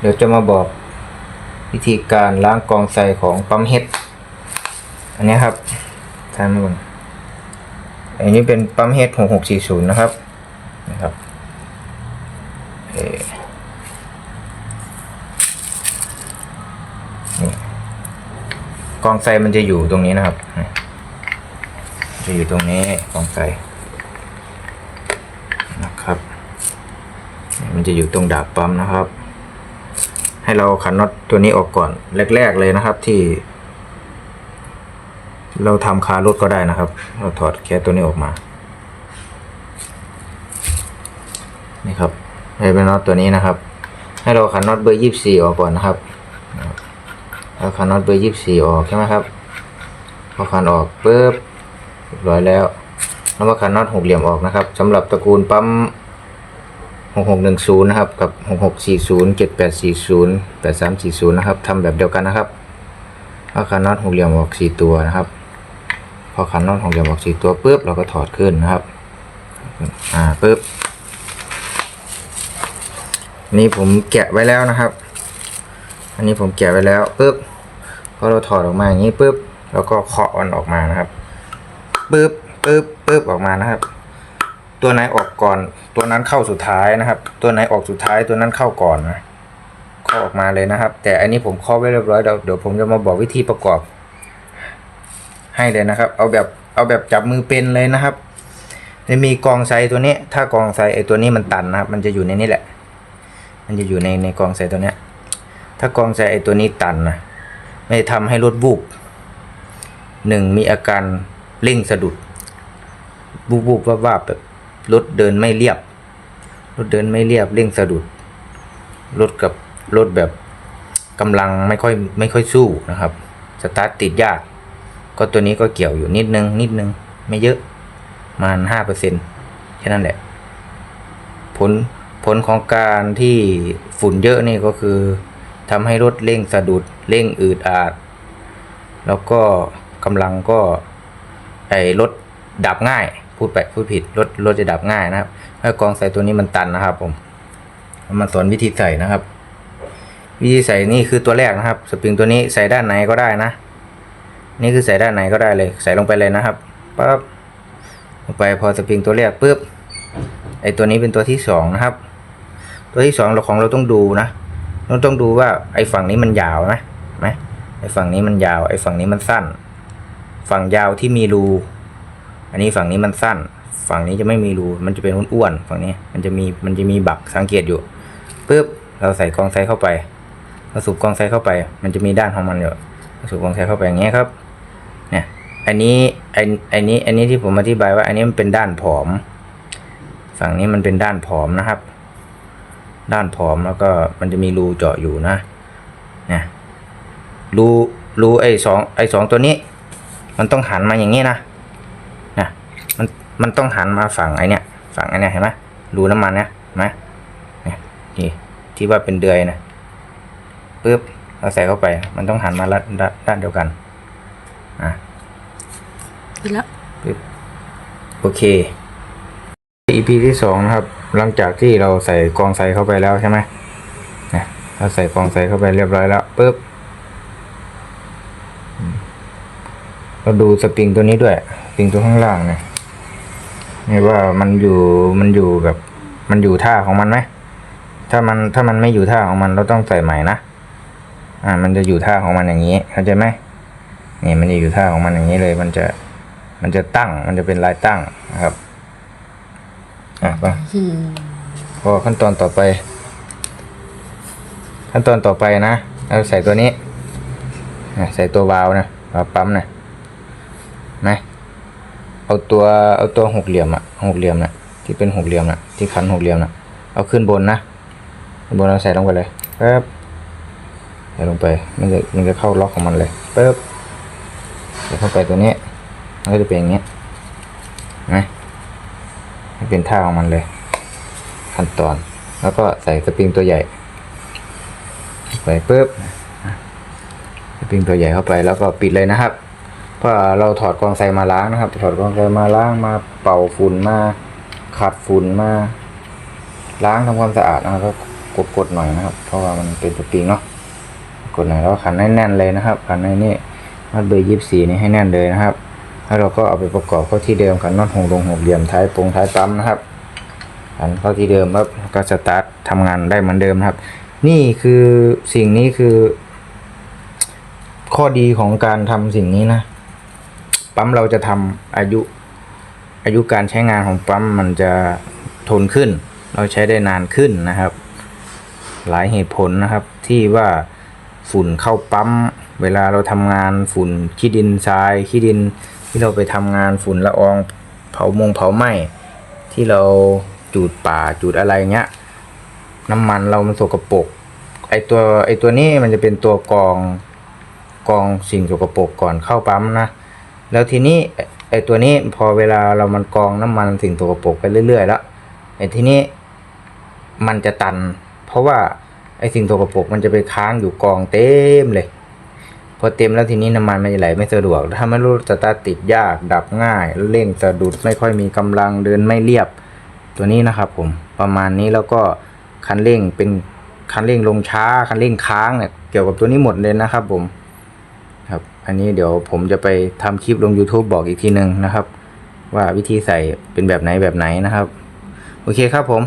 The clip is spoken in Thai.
เดี๋ยวจะมาบอกวิธีการล้างกองใส่ของปั๊มเฮดอันนี้ครับท่านผู้ชมอันนี้เป็นปั๊มเฮดหกหกสี่ศูนย์นะครับนะครับเอ่อนี่กองใสมันจะอยู่ตรงนี้นะครับ จะอยู่ตรงนี้กองใสนะครับ มันจะอยู่ตรงดาบปั๊มนะครับ ให้เราขันน็อตตัวนี้ออกก่อนแรก ๆเลยนะครับที่ เราทำคารถก็ได้นะครับ เราถอดแค่ตัวนี้ออกมา นี่ครับให้เป็นน็อตตัวนี้นะครับ ให้เราขันน็อตเบอร์ยี่สี่ออกก่อนนะครับเราขันน็อตเบอร์ยี่สี่ออกใช่ไหมครับพอขันออกปุ๊บเรียบร้อยแล้วแล้วมาขันน็อตหกเหลี่ยมออกนะครับสำหรับตระกูลปั๊ม หกหกหนึ่งศูนย์นะครับ กับหกหกสี่ศูนย์เจ็ดแปดสี่ศูนย์แปดสามสี่ศูนย์นะครับทำแบบเดียวกันนะครับเอาคันน็อตหกเหลี่ยมออกสี่ตัวนะครับ พอคันน็อตหกเหลี่ยมออกสี่ตัวปุ๊บเราก็ถอดขึ้นนะครับ อ่าปุ๊บ นี่ผมแกะไว้แล้วนะครับ อันนี้ผมแกะไว้แล้วปุ๊บ พอเราถอดออกมาอย่างนี้ปุ๊บเราก็เคาะมันออกมานะครับปุ๊บปุ๊บปุ๊บออกมานะครับ ตัวไหนออกก่อน ตัวนั้นเข้าสุดท้ายนะครับ ตัวไหนออกสุดท้ายตัวนั้นเข้าก่อนนะเข้าออกมาเลยนะครับ แต่อันนี้ผมเคาะไว้เรียบร้อยเดี๋ยวเดี๋ยวผมจะมาบอกวิธีประกอบ ให้เลยนะครับ เอาแบบเอาแบบจับมือเป็นเลยนะครับจะมีกองไซตัวนี้ ถ้ากองไซไอตัวนี้มันตันนะครับ มันจะอยู่ในนี้แหละ มันจะอยู่ในในกองไซตัวเนี้ย ถ้ากองไซไอตัวนี้ตันนะไม่ทำให้รถบุบหนึ่งมีอาการเร่งสะดุดบูบบูบว่าบวาบแบบ รถเดินไม่เรียบ รถเดินไม่เรียบเร่งสะดุด รถกับรถแบบกำลังไม่ค่อยไม่ค่อยสู้นะครับ สตาร์ทติดยาก ก็ตัวนี้ก็เกี่ยวอยู่นิดนึงนิดนึง ไม่เยอะประมาณห้าเปอร์เซ็นแค่นั้นแหละ ผลผลของการที่ฝุ่นเยอะนี่ก็คือทำให้รถเร่งสะดุดเร่งอืดอาด แล้วก็กำลังก็ไอรถดับง่าย พูดไปลพูดผิดรถรถจะดับง่ายนะครับถ้ากองใส่ตัวนี้มันตันนะครับ ผมเอามาสอนวิธีใส่นะครับ วิธีใส่นี่คือตัวแรกนะครับ สปริงตัวนี้ใส่ด้านไหนก็ได้นะ นี่คือใส่ด้านไหนก็ได้เลย ใส่ลงไปเลยนะครับปั๊บลงไปพอสปริงตัวแรกปุ๊บไอตัวนี้เป็นตัวที่สองนะครับ ตัวที่สองเราของเราต้องดูนะเราต้องดูว่าไอฝั่งนี้มันยาวนะไหมไอฝั่งนี้มันยาว ไอฝั่งนี้มันสั้น ฝั่งยาวที่มีรู อันนี้ฝั่งนี้มันสั้น ฝั่งนี้จะไม่มีรู มันจะเป็นอ้วนๆฝั่งนี้ มันจะมี มันจะมีบักสังเกตอยู่ปุ๊บ เราใส่กองไซเข้าไป เราสูบกองไซเข้าไป มันจะมีด้านของมันอยู่เราสูบกองไซเข้าไปอย่างเงี้ยครับ เนี่ย อันนี้ไอ้ไอ้นี้ อันนี้ที่ผมอธิบายว่า อันนี้มันเป็นด้านผอม ฝั่งนี้มันเป็นด้านผอมนะครับ ด้านผอมแล้วก็มันจะมีรูเจาะอยู่นะ เนี่ย รู รูไอ้สองไอ้สองตัวนี้ มันต้องหันมาอย่างนี้นะ มันมันต้องหันมาฝั่งไอเนี้ยฝั่งไอเนี้ยเห็นไหมรูน้ำมันเนี่ยเห็นไหมเนี่ยนี่ที่ว่าเป็นเดือยนะปึ๊บเราใส่เข้าไป มันต้องหันมาด้านด้านด้านเดียวกันอะไปแล้วปึ๊บโอเค EP ที่สองนะครับ หลังจากที่เราใส่กรองใส่เข้าไปแล้วใช่ไหมเนี่ยเราใส่กรองใส่เข้าไปเรียบร้อยแล้วปึ๊บอืมเราดูสปริงตัวนี้ด้วย สปริงตัวข้างล่างเนี่ย นี่ว่ามันอยู่มันอยู่แบบ มันอยู่ท่าของมันไหมถ้ามันถ้ามันไม่อยู่ท่าของมันเราต้องใส่ใหม่นะอ่า มันจะอยู่ท่าของมันอย่างนี้เข้าใจไหมนี่มันจะอยู่ท่าของมันอย่างนี้เลย มันจะมันจะตั้ง มันจะเป็นลายตั้งนะครับ อะไปอืมพอขั้นตอนต่อไป ขั้นตอนต่อไปนะเราใส่ตัวนี้อะใส่ตัววาล์วนะวาล์วปั๊มนะไหม เอาตัวเอาตัวหกเหลี่ยมอะหกเหลี่ยมนะที่เป็นหกเหลี่ยมนะที่ขันหกเหลี่ยมนะเอาขึ้นบนนะขึ้นบนเราใส่ลงไปเลยปึ๊บใส่ลงไปมันจะมันจะเข้าล็อกของมันเลยปึ๊บใส่เข้าไปตัวนี้มันก็จะเป็นอย่างเงี้ยเห็นไหมมันเป็นท่าของมันเลย ขั้นตอน แล้วก็ใส่สปริงตัวใหญ่ไปปุ๊บสปริงตัวใหญ่เข้าไปแล้วก็ปิดเลยนะครับ เพราะเราถอดกรองไซมาล้างนะครับ ถอดกรองไซมาล้างมาเป่าฝุ่นมาขัดฝุ่นมาล้างทำความสะอาดนะครับก็กดๆหน่อยนะครับ เพราะว่ามันเป็นสปริงเนาะกดหน่อยแล้วขันให้แน่นเลยนะครับขันในนี่มัดเบอร์ยี่สี่นี่ให้แน่นเลยนะครับแล้วเราก็เอาไปประกอบเข้าที่เดิมขันน็อตหงลงหกเหลี่ยมท้ายปงท้ายปั๊มนะครับขันเข้าที่เดิมปั๊บก็สตาร์ททำงานได้เหมือนเดิมนะครับ นี่คือสิ่งนี้คือ ข้อดีของการทำสิ่งนี้นะ ปั๊มเราจะทำอายุ อายุการใช้งานของปั๊มมันจะทนขึ้น เราใช้ได้นานขึ้นนะครับ หลายเหตุผลนะครับที่ว่าฝุ่นเข้าปั๊ม เวลาเราทำงานฝุ่นขี้ดินทรายขี้ดินที่เราไปทำงานฝุ่นละอองเผามงเผาไหม้ที่เราจูดป่าจูดอะไรเงี้ยน้ำมันเรามันสกปรกไอตัวไอตัวนี้มันจะเป็นตัวกองกองสิ่งสกปรกก่อนเข้าปั๊มนะ แล้วทีนี้ไอ้ตัวนี้พอเวลาเรามันกองน้ำมันสิ่งสกปกไปเรื่อยๆแล้วไอทีนี้มันจะตัน เพราะว่าไอสิ่งสกปกมันจะไปค้างอยู่กองเต็มเลย พอเต็มแล้วทีนี้น้ำมันมันจะไหลไม่สะดวกถ้าไม่รู้สตาร์ติดยากดับง่ายเร่งสะดุดไม่ค่อยมีกำลังเดินไม่เรียบ ตัวนี้นะครับผมประมาณนี้แล้วก็คันเร่งเป็นคันเร่งลงช้าคันเร่งค้างเนี่ยเกี่ยวกับตัวนี้หมดเลยนะครับผม อันนี้เดี๋ยวผมจะไปทำคลิปลง YouTube บอกอีกทีหนึ่งนะครับ ว่าวิธีใส่เป็นแบบไหนแบบไหนนะครับ โอเคครับผม